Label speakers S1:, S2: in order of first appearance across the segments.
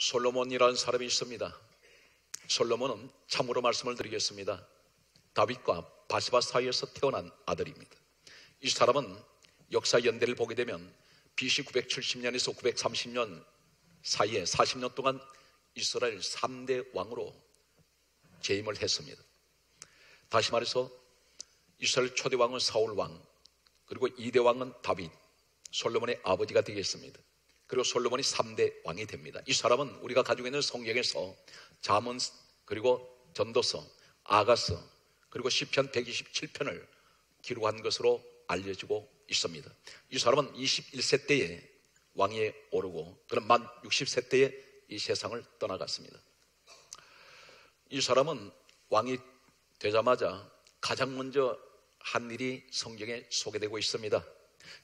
S1: 솔로몬이라는 사람이 있습니다. 솔로몬은 참으로 말씀을 드리겠습니다. 다윗과 바시바 사이에서 태어난 아들입니다. 이 사람은 역사 연대를 보게 되면 BC 970년에서 930년 사이에 40년 동안 이스라엘 3대 왕으로 재임을 했습니다. 다시 말해서 이스라엘 초대 왕은 사울 왕, 그리고 2대 왕은 다윗, 솔로몬의 아버지가 되겠습니다. 그리고 솔로몬이 3대 왕이 됩니다. 이 사람은 우리가 가지고 있는 성경에서 자문 그리고 전도서, 아가서 그리고 시편 127편을 기록한 것으로 알려지고 있습니다. 이 사람은 21세 때에 왕위에 오르고 그런 만 60세 때에 이 세상을 떠나갔습니다. 이 사람은 왕이 되자마자 가장 먼저 한 일이 성경에 소개되고 있습니다.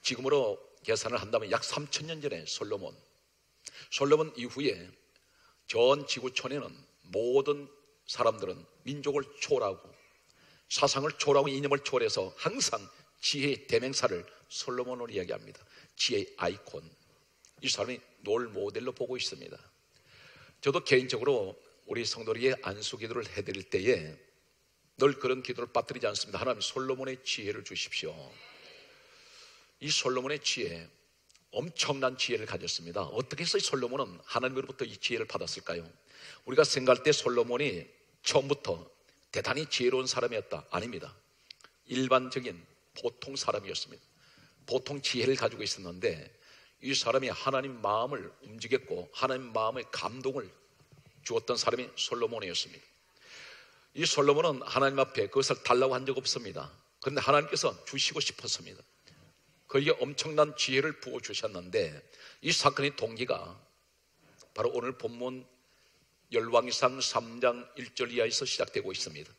S1: 지금으로 계산을 한다면 약 3천 년 전에 솔로몬. 솔로몬 이후에 전 지구촌에는 모든 사람들은 민족을 초월하고 사상을 초월하고 이념을 초월해서 항상 지혜의 대명사를 솔로몬으로 이야기합니다. 지혜의 아이콘. 이 사람이 롤 모델로 보고 있습니다. 저도 개인적으로 우리 성도에게 안수 기도를 해드릴 때에 늘 그런 기도를 빠뜨리지 않습니다. 하나님 솔로몬의 지혜를 주십시오. 이 솔로몬의 지혜, 엄청난 지혜를 가졌습니다. 어떻게 해서 솔로몬은 하나님으로부터 이 지혜를 받았을까요? 우리가 생각할 때 솔로몬이 처음부터 대단히 지혜로운 사람이었다. 아닙니다. 일반적인 보통 사람이었습니다. 보통 지혜를 가지고 있었는데 이 사람이 하나님 마음을 움직였고 하나님 마음의 감동을 주었던 사람이 솔로몬이었습니다. 이 솔로몬은 하나님 앞에 그것을 달라고 한 적 없습니다. 그런데 하나님께서 주시고 싶었습니다. 그에게 엄청난 지혜를 부어 주셨는데 이 사건의 동기가 바로 오늘 본문 열왕이상 3장 1절 이하에서 시작되고 있습니다.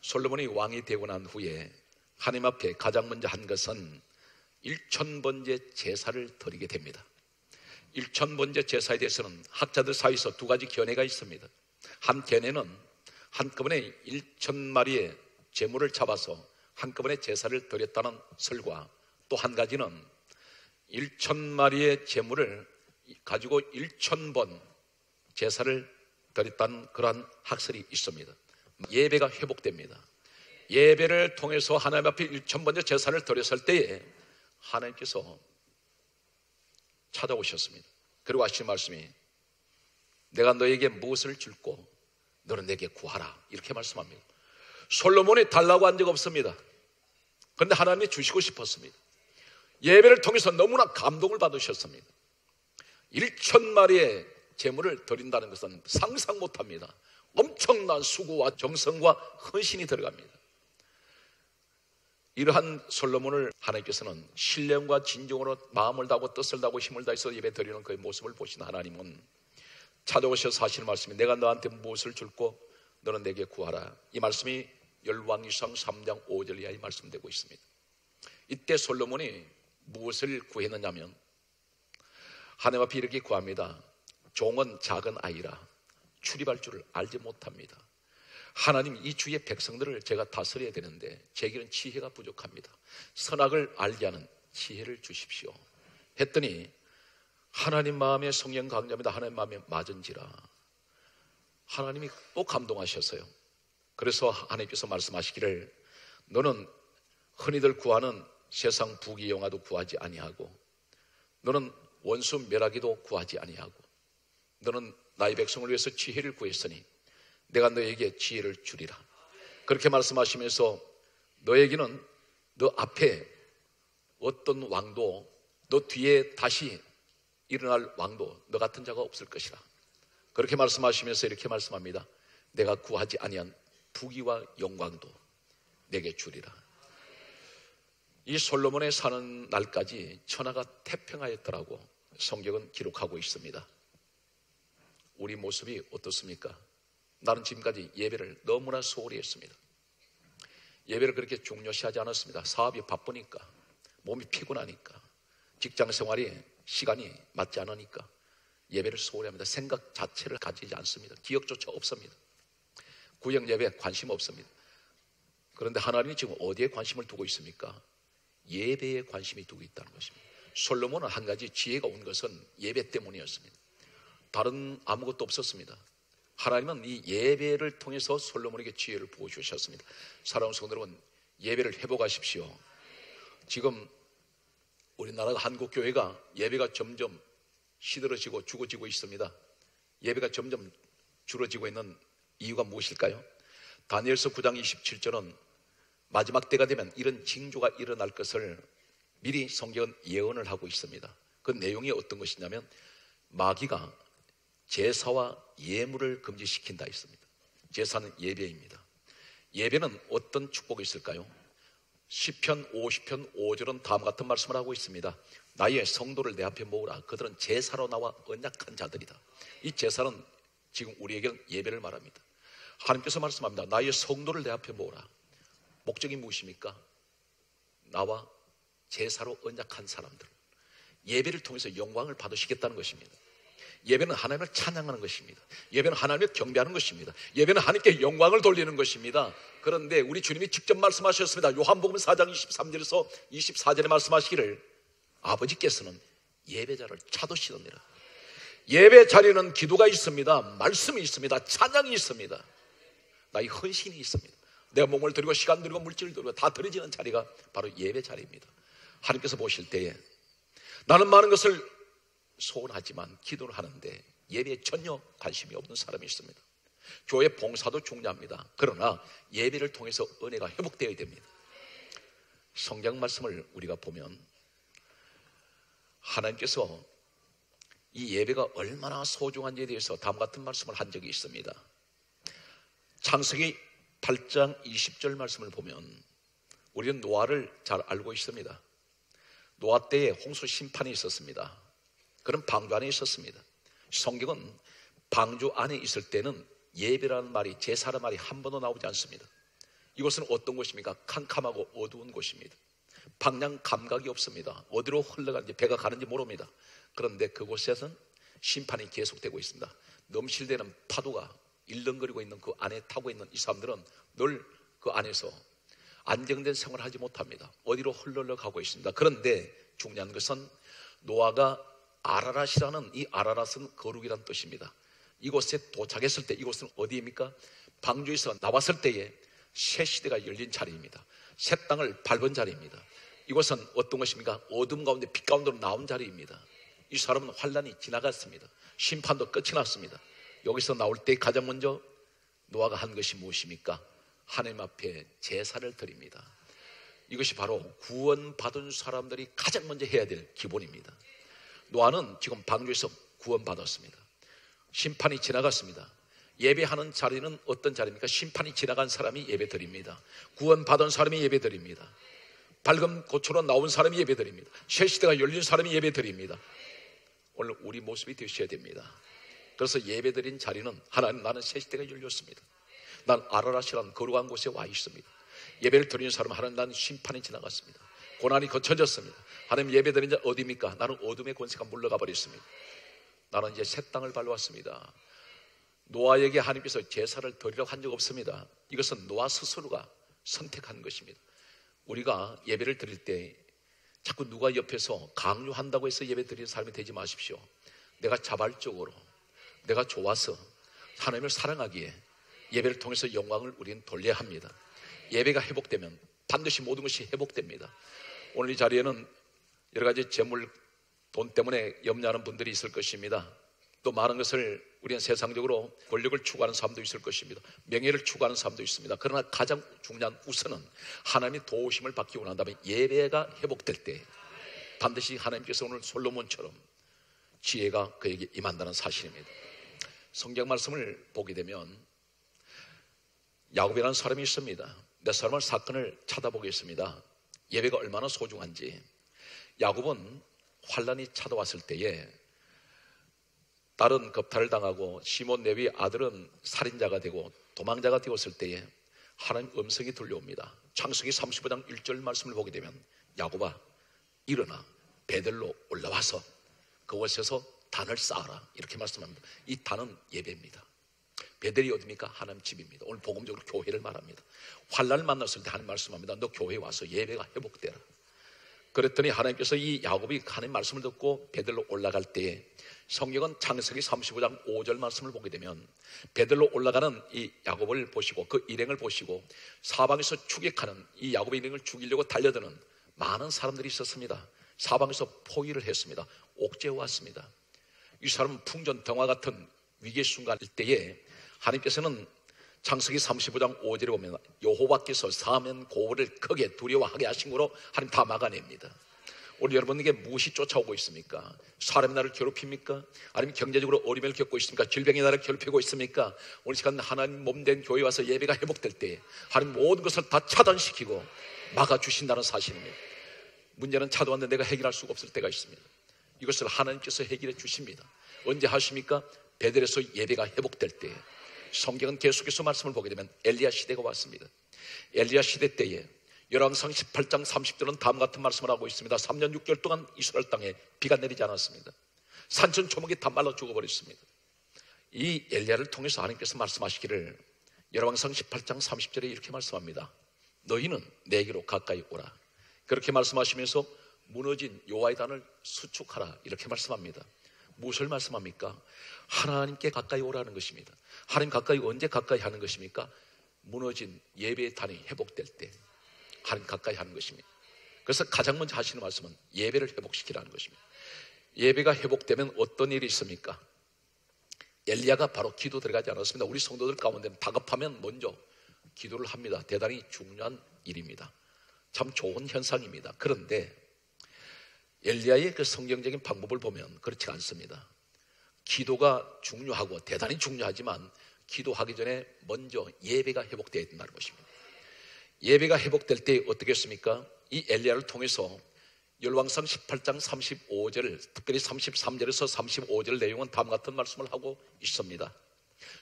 S1: 솔로몬이 왕이 되고 난 후에 하나님 앞에 가장 먼저 한 것은 1천번째 제사를 드리게 됩니다. 1천번째 제사에 대해서는 학자들 사이에서 두 가지 견해가 있습니다. 한 견해는 한꺼번에 1천 마리의 제물을 잡아서 한꺼번에 제사를 드렸다는 설과 또 한 가지는 1천 마리의 제물을 가지고 1천 번 제사를 드렸다는 그러한 학설이 있습니다. 예배가 회복됩니다. 예배를 통해서 하나님 앞에 1천 번째 제사를 드렸을 때에 하나님께서 찾아오셨습니다. 그리고 하신 말씀이 내가 너에게 무엇을 줄고 너는 내게 구하라 이렇게 말씀합니다. 솔로몬이 달라고 한 적 없습니다. 그런데 하나님이 주시고 싶었습니다. 예배를 통해서 너무나 감동을 받으셨습니다. 1천 마리의 재물을 드린다는 것은 상상 못합니다. 엄청난 수고와 정성과 헌신이 들어갑니다. 이러한 솔로몬을 하나님께서는 신령과 진정으로 마음을 다하고 뜻을 다하고 힘을 다해서 예배 드리는 그의 모습을 보신 하나님은 찾아오셔서 하시는 말씀이 내가 너한테 무엇을 줄고 너는 내게 구하라. 이 말씀이 열왕기상 3장 5절 이하에 말씀되고 있습니다. 이때 솔로몬이 무엇을 구했느냐면 앞에 이렇게 구합니다. 종은 작은 아이라 출입할 줄을 알지 못합니다. 하나님 이 주의 백성들을 제가 다스려야 되는데 제게는 지혜가 부족합니다. 선악을 알게 하는 지혜를 주십시오. 했더니 하나님 마음에 성령 강자입니다. 하나님 마음에 맞은지라. 하나님이 또 감동하셨어요. 그래서 하나님께서 말씀하시기를 너는 흔히들 구하는 세상 부귀 영화도 구하지 아니하고 너는 원수 멸하기도 구하지 아니하고 너는 나의 백성을 위해서 지혜를 구했으니 내가 너에게 지혜를 주리라. 그렇게 말씀하시면서 너에게는 너 앞에 어떤 왕도 너 뒤에 다시 일어날 왕도 너 같은 자가 없을 것이라. 그렇게 말씀하시면서 이렇게 말씀합니다. 내가 구하지 아니한 부귀와 영광도 내게 주리라. 이 솔로몬의 사는 날까지 천하가 태평하였더라고 성경은 기록하고 있습니다. 우리 모습이 어떻습니까? 나는 지금까지 예배를 너무나 소홀히 했습니다. 예배를 그렇게 중요시하지 않았습니다. 사업이 바쁘니까, 몸이 피곤하니까, 직장 생활이 시간이 맞지 않으니까 예배를 소홀히 합니다. 생각 자체를 가지지 않습니다. 기억조차 없습니다. 구역 예배에 관심 없습니다. 그런데 하나님이 지금 어디에 관심을 두고 있습니까? 예배에 관심이 두고 있다는 것입니다. 솔로몬은 한 가지 지혜가 온 것은 예배 때문이었습니다. 다른 아무것도 없었습니다. 하나님은 이 예배를 통해서 솔로몬에게 지혜를 부어주셨습니다. 사랑하는 성도 여러분, 예배를 회복하십시오. 지금 우리나라 한국 교회가 예배가 점점 시들어지고 죽어지고 있습니다. 예배가 점점 줄어지고 있는 이유가 무엇일까요? 다니엘서 9장 27절은 마지막 때가 되면 이런 징조가 일어날 것을 미리 성경은 예언을 하고 있습니다. 그 내용이 어떤 것이냐면 마귀가 제사와 예물을 금지시킨다 했습니다. 제사는 예배입니다. 예배는 어떤 축복이 있을까요? 10편 50편 5절은 다음 같은 말씀을 하고 있습니다. 나의 성도를 내 앞에 모으라. 그들은 제사로 나와 언약한 자들이다. 이 제사는 지금 우리에게는 예배를 말합니다. 하나님께서 말씀합니다. 나의 성도를 내 앞에 모으라. 목적이 무엇입니까? 나와 제사로 언약한 사람들. 예배를 통해서 영광을 받으시겠다는 것입니다. 예배는 하나님을 찬양하는 것입니다. 예배는 하나님을 경배하는 것입니다. 예배는 하나님께 영광을 돌리는 것입니다. 그런데 우리 주님이 직접 말씀하셨습니다. 요한복음 4장 23절에서 24절에 말씀하시기를 아버지께서는 예배자를 찾으시느니라. 예배 자리는 기도가 있습니다. 말씀이 있습니다. 찬양이 있습니다. 나의 헌신이 있습니다. 내 몸을 드리고 시간 드리고 물질을 드리고 다 드려지는 자리가 바로 예배 자리입니다. 하나님께서 보실 때에 나는 많은 것을 소원하지만 기도를 하는데 예배에 전혀 관심이 없는 사람이 있습니다. 교회 봉사도 중요합니다. 그러나 예배를 통해서 은혜가 회복되어야 됩니다. 성경 말씀을 우리가 보면 하나님께서 이 예배가 얼마나 소중한지에 대해서 다음 같은 말씀을 한 적이 있습니다. 창세기 8장 20절 말씀을 보면 우리는 노아를 잘 알고 있습니다. 노아 때에 홍수 심판이 있었습니다. 그런 방주 안에 있었습니다. 성경은 방주 안에 있을 때는 예배라는 말이 제사라는 말이 한 번도 나오지 않습니다. 이곳은 어떤 곳입니까? 캄캄하고 어두운 곳입니다. 방향 감각이 없습니다. 어디로 흘러가는지 배가 가는지 모릅니다. 그런데 그곳에서는 심판이 계속되고 있습니다. 넘실대는 파도가 일렁거리고 있는 그 안에 타고 있는 이 사람들은 늘 그 안에서 안정된 생활을 하지 못합니다. 어디로 흘러 가고 있습니다. 그런데 중요한 것은 노아가 아라랏이라는 이 아라랏은 거룩이란 뜻입니다. 이곳에 도착했을 때 이곳은 어디입니까? 방주에서 나왔을 때에 새 시대가 열린 자리입니다. 새 땅을 밟은 자리입니다. 이곳은 어떤 것입니까? 어둠 가운데 빛 가운데로 나온 자리입니다. 이 사람은 환란이 지나갔습니다. 심판도 끝이 났습니다. 여기서 나올 때 가장 먼저 노아가 한 것이 무엇입니까? 하나님 앞에 제사를 드립니다. 이것이 바로 구원받은 사람들이 가장 먼저 해야 될 기본입니다. 노아는 지금 방주에서 구원받았습니다. 심판이 지나갔습니다. 예배하는 자리는 어떤 자리입니까? 심판이 지나간 사람이 예배 드립니다. 구원받은 사람이 예배 드립니다. 밝은 고초로 나온 사람이 예배 드립니다. 새 시대가 열린 사람이 예배 드립니다. 오늘 우리 모습이 되셔야 됩니다. 그래서 예배 드린 자리는 하나님 나는 새 시대가 열렸습니다. 난 아라라시라는 거룩한 곳에 와 있습니다. 예배를 드리는 사람은 하나님 나는 심판이 지나갔습니다. 고난이 거쳐졌습니다. 하나님 예배 드린 자 어디입니까? 나는 어둠의 권세가 물러가 버렸습니다. 나는 이제 새 땅을 밟았습니다. 노아에게 하나님께서 제사를 드리려고 한 적 없습니다. 이것은 노아 스스로가 선택한 것입니다. 우리가 예배를 드릴 때 자꾸 누가 옆에서 강요한다고 해서 예배 드리는 사람이 되지 마십시오. 내가 자발적으로, 내가 좋아서 하나님을 사랑하기에 예배를 통해서 영광을 우리는 돌려야 합니다. 예배가 회복되면 반드시 모든 것이 회복됩니다. 오늘 이 자리에는 여러 가지 재물, 돈 때문에 염려하는 분들이 있을 것입니다. 또 많은 것을 우리는 세상적으로 권력을 추구하는 사람도 있을 것입니다. 명예를 추구하는 사람도 있습니다. 그러나 가장 중요한 우선은 하나님의 도우심을 받기 원한다면 예배가 회복될 때 반드시 하나님께서 오늘 솔로몬처럼 지혜가 그에게 임한다는 사실입니다. 성경 말씀을 보게 되면 야곱이라는 사람이 있습니다. 몇 사람을 사건을 찾아보겠습니다. 예배가 얼마나 소중한지. 야곱은 환란이 찾아왔을 때에 딸은 겁탈을 당하고 시몬 네위 아들은 살인자가 되고 도망자가 되었을 때에 하나님 음성이 들려옵니다. 창세기 35장 1절 말씀을 보게 되면 야곱아 일어나 베들로 올라와서 그곳에서 단을 쌓아라 이렇게 말씀합니다. 이 단은 예배입니다. 베델이 어디입니까? 하나님 집입니다. 오늘 복음적으로 교회를 말합니다. 환란을 만났을 때 하나님 말씀합니다. 너 교회 와서 예배가 회복되라. 그랬더니 하나님께서 이 야곱이 하나님 말씀을 듣고 베들로 올라갈 때에 성경은 창세기 35장 5절 말씀을 보게 되면 베들로 올라가는 이 야곱을 보시고 그 일행을 보시고 사방에서 추격하는 이 야곱의 일행을 죽이려고 달려드는 많은 사람들이 있었습니다. 사방에서 포위를 했습니다. 옥죄해 왔습니다. 이 사람은 풍전등화 같은 위기의 순간일 때에 하나님께서는 창세기 35장 5절에 보면 여호와께서 사면 고를 크게 두려워하게 하신 거로 하나님 다 막아냅니다. 우리 여러분에게 무엇이 쫓아오고 있습니까? 사람이 나를 괴롭힙니까? 아니면 경제적으로 어려움을 겪고 있습니까? 질병이 나를 괴롭히고 있습니까? 오늘 시간 하나님 몸된 교회 와서 예배가 회복될 때 하나님 모든 것을 다 차단시키고 막아주신다는 사실입니다. 문제는 차도왔는데 내가 해결할 수가 없을 때가 있습니다. 이것을 하나님께서 해결해 주십니다. 언제 하십니까? 베델에서 예배가 회복될 때 성경은 계속해서 말씀을 보게 되면 엘리야 시대가 왔습니다. 엘리야 시대 때에 열왕상 18장 30절은 다음 같은 말씀을 하고 있습니다. 3년 6개월 동안 이스라엘 땅에 비가 내리지 않았습니다. 산천 초목이 다 말라 죽어버렸습니다. 이 엘리야를 통해서 하나님께서 말씀하시기를 열왕상 18장 30절에 이렇게 말씀합니다. 너희는 내게로 가까이 오라. 그렇게 말씀하시면서 무너진 요하의 단을 수축하라. 이렇게 말씀합니다. 무엇을 말씀합니까? 하나님께 가까이 오라는 것입니다. 하나님 가까이 언제 가까이 하는 것입니까? 무너진 예배의 단이 회복될 때 하나님 가까이 하는 것입니다. 그래서 가장 먼저 하시는 말씀은 예배를 회복시키라는 것입니다. 예배가 회복되면 어떤 일이 있습니까? 엘리야가 바로 기도 들어가지 않았습니다. 우리 성도들 가운데는 다급하면 먼저 기도를 합니다. 대단히 중요한 일입니다. 참 좋은 현상입니다. 그런데 엘리야의 그 성경적인 방법을 보면 그렇지 않습니다. 기도가 중요하고 대단히 중요하지만 기도하기 전에 먼저 예배가 회복되어야 된다는 것입니다. 예배가 회복될 때 어떻게 했습니까? 이 엘리야를 통해서 열왕상 18장 35절, 특별히 33절에서 35절 내용은 다음 같은 말씀을 하고 있습니다.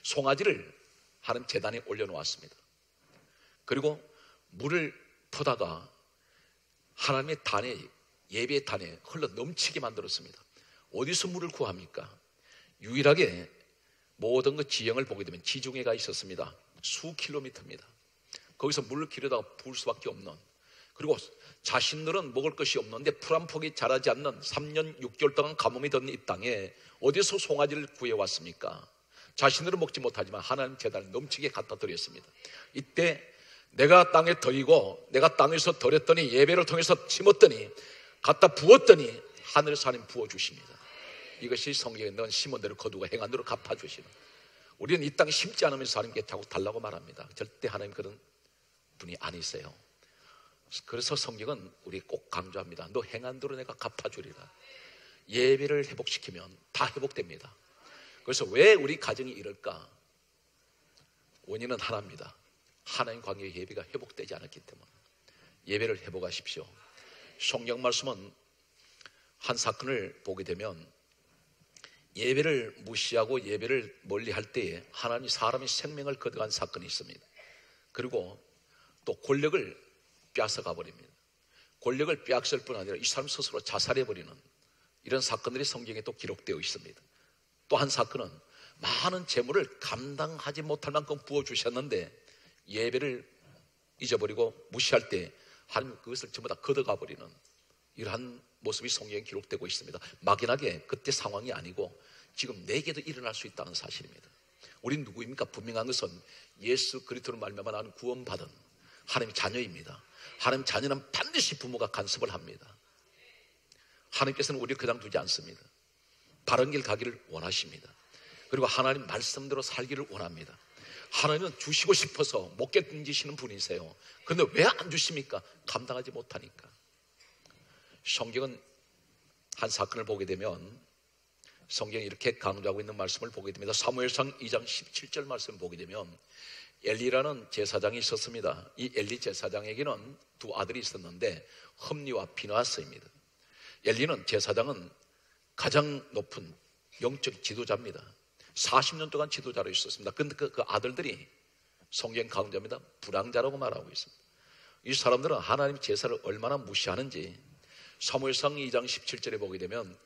S1: 송아지를 하는 재단에 올려놓았습니다. 그리고 물을 퍼다가 하나님의 단에 예배의 단에 흘러 넘치게 만들었습니다. 어디서 물을 구합니까? 유일하게 모든 그 지형을 보게 되면 지중해가 있었습니다. 수 킬로미터입니다. 거기서 물을 기르다가 부을 수밖에 없는 그리고 자신들은 먹을 것이 없는데 풀 한 폭이 자라지 않는 3년 6개월 동안 가뭄이 든이 땅에 어디서 송아지를 구해왔습니까? 자신들은 먹지 못하지만 하나님 재단을 넘치게 갖다 드렸습니다. 이때 내가 땅에 덜이고 내가 땅에서 덜었더니 예배를 통해서 심었더니 갖다 부었더니 하늘에서 하나님 부어주십니다. 이것이 성경에 넣은 심은 대로 거두고 행한 대로 갚아주시는 우리는 이 땅에 심지 않으면서 하나님께 자꾸 달라고 말합니다. 절대 하나님 그런 분이 아니세요. 그래서 성경은 우리 꼭 강조합니다. 너 행한 대로 내가 갚아주리라. 예배를 회복시키면 다 회복됩니다. 그래서 왜 우리 가정이 이럴까? 원인은 하나입니다. 하나님 관계의 예배가 회복되지 않았기 때문에 예배를 회복하십시오. 성경 말씀은 한 사건을 보게 되면 예배를 무시하고 예배를 멀리 할 때에 하나님 사람의 생명을 거둬간 사건이 있습니다. 그리고 또 권력을 빼앗아가 버립니다. 권력을 빼앗을 뿐 아니라 이 사람 스스로 자살해 버리는 이런 사건들이 성경에 또 기록되어 있습니다. 또 한 사건은 많은 재물을 감당하지 못할 만큼 부어 주셨는데 예배를 잊어버리고 무시할 때 하나님 그것을 전부 다 걷어가 버리는 이러한 모습이 성경에 기록되고 있습니다. 막연하게 그때 상황이 아니고 지금 내게도 일어날 수 있다는 사실입니다. 우린 누구입니까? 분명한 것은 예수 그리스도로 말미암아 나는 구원받은 하나님의 자녀입니다. 하나님 자녀는 반드시 부모가 간섭을 합니다. 하나님께서는 우리를 그냥 두지 않습니다. 바른 길 가기를 원하십니다. 그리고 하나님 말씀대로 살기를 원합니다. 하나님은 주시고 싶어서 못 견디시는 분이세요. 그런데 왜 안 주십니까? 감당하지 못하니까. 성경은 한 사건을 보게 되면 성경이 이렇게 강조하고 있는 말씀을 보게 됩니다. 사무엘상 2장 17절 말씀을 보게 되면 엘리라는 제사장이 있었습니다. 이 엘리 제사장에게는 두 아들이 있었는데 흠리와 비나스입니다. 엘리는 제사장은 가장 높은 영적 지도자입니다. 40년 동안 지도자로 있었습니다. 근데 그, 그 아들들이 성경 강조입니다. 불황자라고 말하고 있습니다. 이 사람들은 하나님 제사를 얼마나 무시하는지 사무엘상 2장 17절에 보게 되면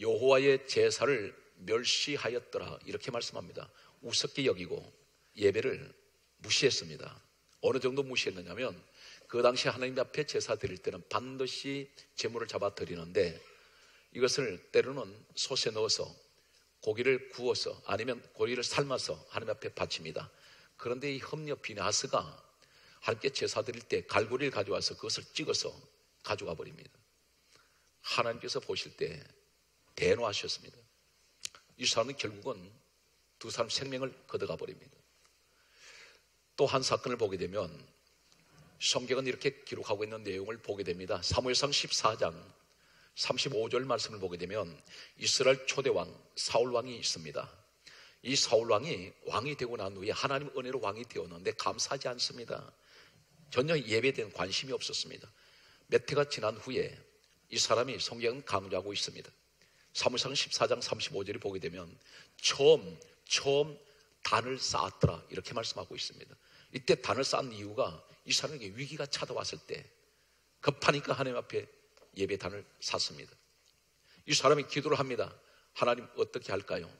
S1: 여호와의 제사를 멸시하였더라 이렇게 말씀합니다. 우습게 여기고 예배를 무시했습니다. 어느 정도 무시했느냐면 그 당시 하나님 앞에 제사 드릴 때는 반드시 제물을 잡아 드리는데 이것을 때로는 솥에 넣어서 고기를 구워서 아니면 고기를 삶아서 하나님 앞에 바칩니다. 그런데 이 험녀 비나스가 하나님께 제사 드릴 때 갈고리를 가져와서 그것을 찍어서 가져가 버립니다. 하나님께서 보실 때 대노하셨습니다. 이 사람은 결국은 두 사람 생명을 걷어가 버립니다. 또 한 사건을 보게 되면 성경은 이렇게 기록하고 있는 내용을 보게 됩니다. 사무엘상 14장 35절 말씀을 보게 되면 이스라엘 초대왕 사울 왕이 있습니다. 이 사울 왕이 왕이 되고 난 후에 하나님 은혜로 왕이 되었는데 감사하지 않습니다. 전혀 예배에 대한 관심이 없었습니다. 몇 해가 지난 후에 이 사람이 성경은 강조하고 있습니다. 사무상 14장 35절을 보게 되면 처음 처음 단을 쌓았더라 이렇게 말씀하고 있습니다. 이때 단을 쌓은 이유가 이 사람에게 위기가 찾아왔을 때 급하니까 하나님 앞에 예배단을 샀습니다. 이 사람이 기도를 합니다. 하나님 어떻게 할까요?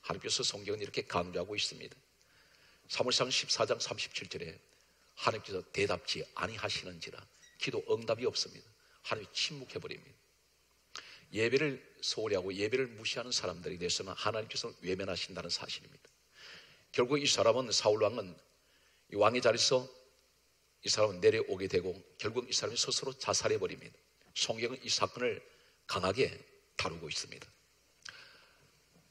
S1: 하나님께서 성경은 이렇게 강조하고 있습니다. 사무상 14장 37절에 하나님께서 대답지 아니하시는지라 기도 응답이 없습니다. 하나님이 침묵해 버립니다. 예배를 소홀히 하고 예배를 무시하는 사람들에 대해서는 하나님께서 외면하신다는 사실입니다. 결국 이 사람은 사울 왕은 이 왕의 자리에서 이 사람은 내려오게 되고 결국 이 사람이 스스로 자살해 버립니다. 성경은 이 사건을 강하게 다루고 있습니다.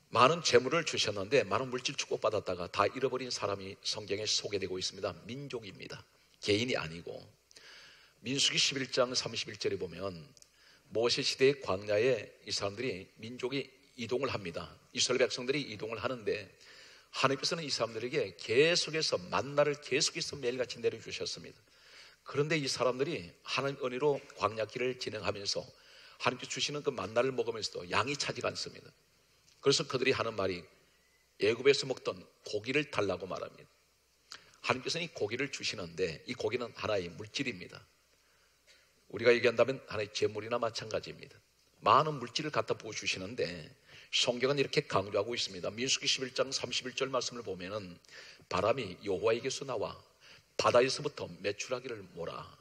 S1: 많은 재물을 주셨는데 많은 물질 축복받았다가 다 잃어버린 사람이 성경에 소개되고 있습니다. 민족입니다. 개인이 아니고 민수기 11장 31절에 보면 모세 시대의 광야에 이 사람들이 민족이 이동을 합니다. 이스라엘 백성들이 이동을 하는데 하나님께서는 이 사람들에게 계속해서 만나를 계속해서 매일같이 내려주셨습니다. 그런데 이 사람들이 하나님 은혜로 광야길을 진행하면서 하나님께 주시는 그 만나를 먹으면서도 양이 차지가 않습니다. 그래서 그들이 하는 말이 애굽에서 먹던 고기를 달라고 말합니다. 하나님께서는 이 고기를 주시는데 이 고기는 하나의 물질입니다. 우리가 얘기한다면 하나의 재물이나 마찬가지입니다. 많은 물질을 갖다 부어 주시는데 성경은 이렇게 강조하고 있습니다. 민수기 11장 31절 말씀을 보면은 바람이 여호와에게서 나와 바다에서부터 매출하기를 몰아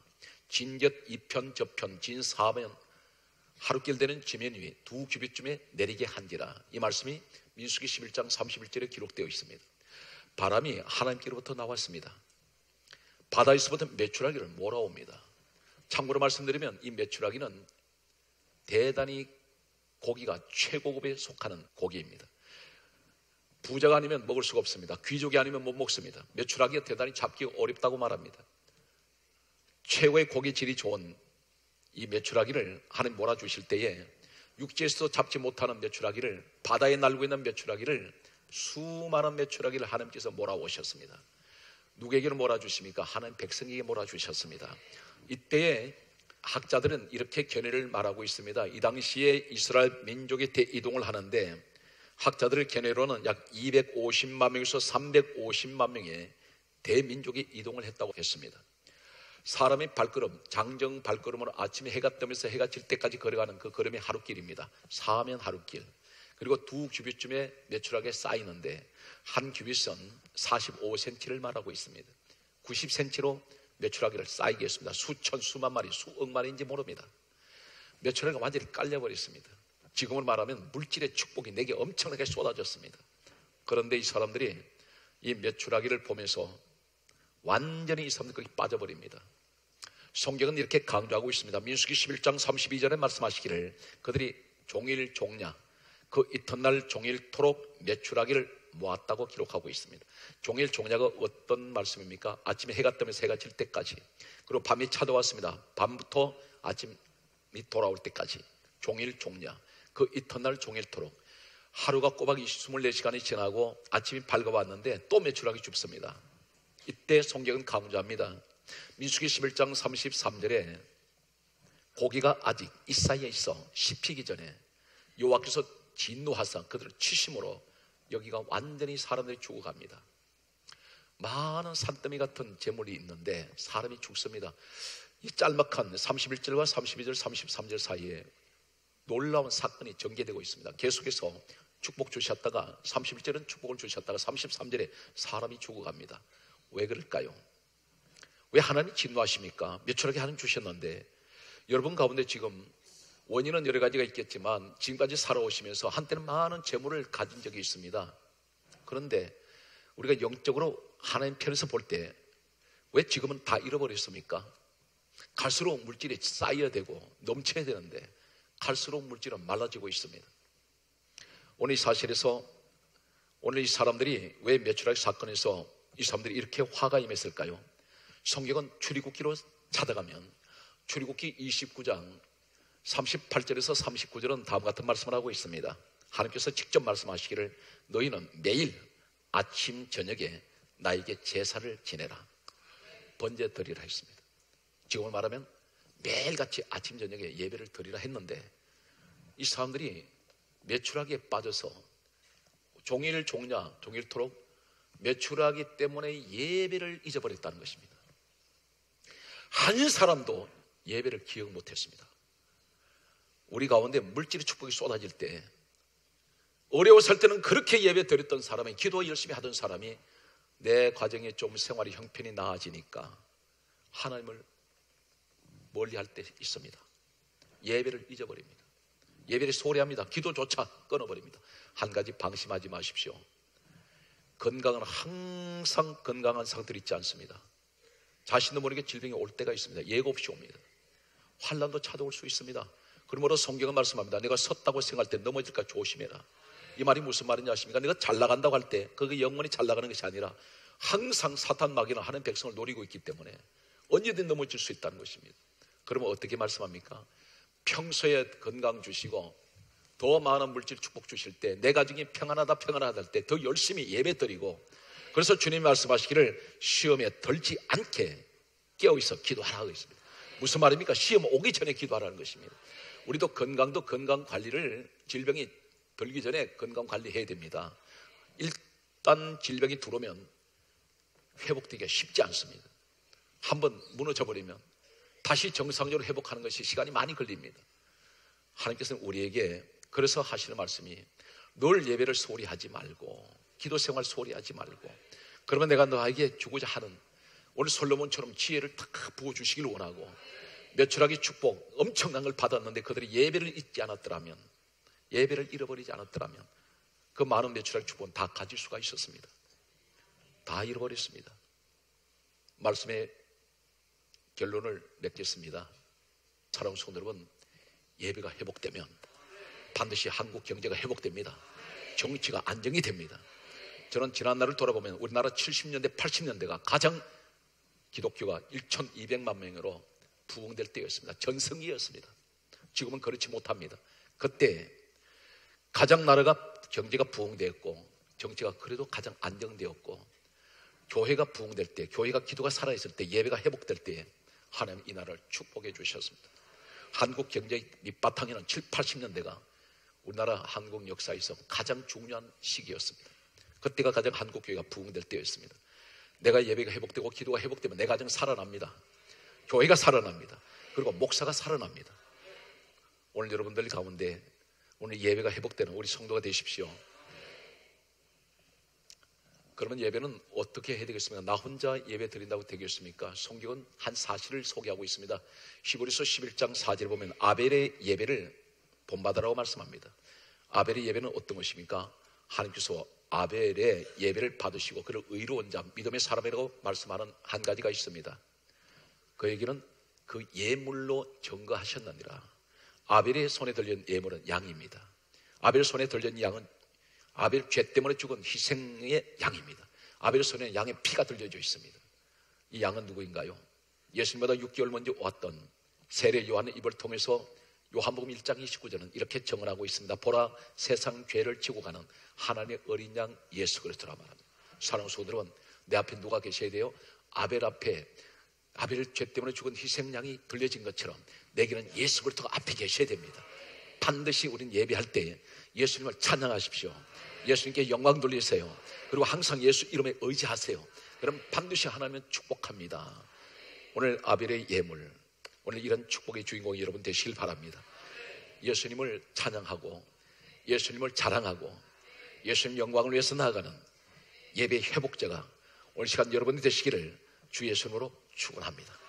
S1: 진곁 이편 저편 진 사면 하루길 되는 지면 위에 두 규빗쯤에 내리게 한지라 이 말씀이 민수기 11장 31절에 기록되어 있습니다. 바람이 하나님께로부터 나왔습니다. 바다에서부터 매출하기를 몰아옵니다. 참고로 말씀드리면 이 메추라기는 대단히 고기가 최고급에 속하는 고기입니다. 부자가 아니면 먹을 수가 없습니다. 귀족이 아니면 못 먹습니다. 메추라기가 대단히 잡기 어렵다고 말합니다. 최고의 고기 질이 좋은 이 메추라기를 하나님 몰아주실 때에 육지에서 잡지 못하는 메추라기를 바다에 날고 있는 메추라기를 수많은 메추라기를 하나님께서 몰아오셨습니다. 누구에게는 몰아주십니까? 하나님 백성에게 몰아주셨습니다. 이때에 학자들은 이렇게 견해를 말하고 있습니다. 이 당시에 이스라엘 민족이 대이동을 하는데 학자들의 견해로는 약 250만 명에서 350만 명의 대민족이 이동을 했다고 했습니다. 사람의 발걸음, 장정 발걸음으로 아침에 해가 뜨면서 해가 질 때까지 걸어가는 그 걸음이 하루길입니다. 사면 하루길. 그리고 두 규빗쯤에 매출하게 쌓이는데 한 규빗은 45cm를 말하고 있습니다. 90cm로 매출하기를 쌓이게 했습니다. 수천, 수만 마리, 수억 마리인지 모릅니다. 매출하기가 완전히 깔려버렸습니다. 지금을 말하면 물질의 축복이 내게 엄청나게 쏟아졌습니다. 그런데 이 사람들이 이 매출하기를 보면서 완전히 이 사람들 거기 빠져버립니다. 성경은 이렇게 강조하고 있습니다. 민수기 11장 32절에 말씀하시기를 그들이 종일 종냐 그 이튿날 종일토록 매출하기를 모았다고 기록하고 있습니다. 종일 종냐가 어떤 말씀입니까? 아침에 해가 뜨면서 해가 질 때까지 그리고 밤이 찾아왔습니다. 밤부터 아침이 돌아올 때까지 종일 종냐 그 이튿날 종일토록 하루가 꼬박 24시간이 지나고 아침이 밝아왔는데 또 매출하기 줍습니다. 이때 성경은 강조합니다. 민수기 11장 33절에 고기가 아직 이 사이에 있어 씹히기 전에 여호와께서 진노하사 그들을 치심으로 여기가 완전히 사람들이 죽어갑니다. 많은 산더미 같은 재물이 있는데 사람이 죽습니다. 이 짤막한 31절과 32절, 33절 사이에 놀라운 사건이 전개되고 있습니다. 계속해서 축복 주셨다가 31절은 축복을 주셨다가 33절에 사람이 죽어갑니다. 왜 그럴까요? 왜 하나님 진노하십니까? 몇철하게 하나님 주셨는데 여러분 가운데 지금 원인은 여러 가지가 있겠지만 지금까지 살아오시면서 한때는 많은 재물을 가진 적이 있습니다. 그런데 우리가 영적으로 하나님 편에서 볼 때 왜 지금은 다 잃어버렸습니까? 갈수록 물질이 쌓여야 되고 넘쳐야 되는데 갈수록 물질은 말라지고 있습니다. 오늘 이 사실에서 오늘 이 사람들이 왜 매출하기 사건에서 이 사람들이 이렇게 화가 임했을까요? 성경은 출애굽기로 찾아가면 출애굽기 29장 38절에서 39절은 다음 같은 말씀을 하고 있습니다. 하나님께서 직접 말씀하시기를 너희는 매일 아침 저녁에 나에게 제사를 지내라. 번제 드리라 했습니다. 지금을 말하면 매일같이 아침 저녁에 예배를 드리라 했는데 이 사람들이 매출하기에 빠져서 종일 종냐 종일토록 매출하기 때문에 예배를 잊어버렸다는 것입니다. 한 사람도 예배를 기억 못했습니다. 우리 가운데 물질의 축복이 쏟아질 때 어려웠을 때는 그렇게 예배 드렸던 사람이 기도 열심히 하던 사람이 내 과정에 좀 생활이 형편이 나아지니까 하나님을 멀리 할 때 있습니다. 예배를 잊어버립니다. 예배를 소리합니다. 기도조차 끊어버립니다. 한 가지 방심하지 마십시오. 건강은 항상 건강한 상태로 있지 않습니다. 자신도 모르게 질병이 올 때가 있습니다. 예고 없이 옵니다. 환란도 찾아올 수 있습니다. 그러므로 성경은 말씀합니다. 내가 섰다고 생각할 때 넘어질까 조심해라. 이 말이 무슨 말인지 아십니까? 내가 잘 나간다고 할 때 그게 영원히 잘 나가는 것이 아니라 항상 사탄 마귀는 하는 백성을 노리고 있기 때문에 언제든 넘어질 수 있다는 것입니다. 그러면 어떻게 말씀합니까? 평소에 건강 주시고 더 많은 물질 축복 주실 때 내 가정이 평안하다 평안하다 할 때 더 열심히 예배 드리고 그래서 주님 말씀하시기를 시험에 들지 않게 깨어 있어 기도하라고 했습니다. 무슨 말입니까? 시험 오기 전에 기도하라는 것입니다. 우리도 건강도 건강 관리를 질병이 들기 전에 건강 관리해야 됩니다. 일단 질병이 들어오면 회복되기가 쉽지 않습니다. 한번 무너져 버리면 다시 정상적으로 회복하는 것이 시간이 많이 걸립니다. 하나님께서는 우리에게 그래서 하시는 말씀이 늘 예배를 소리하지 말고 기도 생활 소리하지 말고 그러면 내가 너에게 주고자 하는 오늘 솔로몬처럼 지혜를 탁 부어주시길 원하고 며칠하기 축복 엄청난 걸 받았는데 그들이 예배를 잊지 않았더라면 예배를 잃어버리지 않았더라면 그 많은 며칠하기 축복은 다 가질 수가 있었습니다. 다 잃어버렸습니다. 말씀의 결론을 맺겠습니다. 사랑하는 성도 여러분, 예배가 회복되면 반드시 한국 경제가 회복됩니다. 정치가 안정이 됩니다. 저는 지난날을 돌아보면 우리나라 70년대, 80년대가 가장 기독교가 1,200만 명으로 부흥될 때였습니다. 전성기였습니다. 지금은 그렇지 못합니다. 그때 가장 나라가 경제가 부흥되었고 정치가 그래도 가장 안정되었고 교회가 부흥될 때, 교회가 기도가 살아있을 때, 예배가 회복될 때 하나님 이 나라를 축복해 주셨습니다. 한국 경제의 밑바탕에는 7, 80년대가 우리나라 한국 역사에서 가장 중요한 시기였습니다. 그때가 가장 한국 교회가 부흥될 때였습니다. 내가 예배가 회복되고 기도가 회복되면 내 가정 살아납니다. 교회가 살아납니다. 그리고 목사가 살아납니다. 오늘 여러분들 가운데 오늘 예배가 회복되는 우리 성도가 되십시오. 그러면 예배는 어떻게 해야 되겠습니까? 나 혼자 예배 드린다고 되겠습니까? 성경은 한 사실을 소개하고 있습니다. 히브리서 11장 4절 보면 아벨의 예배를 본받으라고 말씀합니다. 아벨의 예배는 어떤 것입니까? 하나님께서 아벨의 예배를 받으시고 그를 의로운 자, 믿음의 사람이라고 말씀하는 한 가지가 있습니다. 그 얘기는 그 예물로 증거하셨느니라. 아벨의 손에 들린 예물은 양입니다. 아벨 손에 들린 양은 아벨 죄 때문에 죽은 희생의 양입니다. 아벨 손에 양의 피가 들려져 있습니다. 이 양은 누구인가요? 예수님보다 6개월 먼저 왔던 세례 요한의 입을 통해서 요한복음 1장 29절은 이렇게 정언하고 있습니다. 보라 세상 죄를 지고 가는 하나님의 어린 양 예수 그리스도라 말합니다. 사랑하는 소들은 내 앞에 누가 계셔야 돼요? 아벨 앞에 아벨 죄 때문에 죽은 희생양이 들려진 것처럼 내게는 예수 그리스도가 앞에 계셔야 됩니다. 반드시 우리는 예배할 때 예수님을 찬양하십시오. 예수님께 영광 돌리세요. 그리고 항상 예수 이름에 의지하세요. 그럼 반드시 하나님은 축복합니다. 오늘 아벨의 예물, 오늘 이런 축복의 주인공이 여러분 되시길 바랍니다. 예수님을 찬양하고 예수님을 자랑하고 예수님 영광을 위해서 나아가는 예배 회복자가 오늘 시간 여러분이 되시기를 주 예수님으로 출근합니다.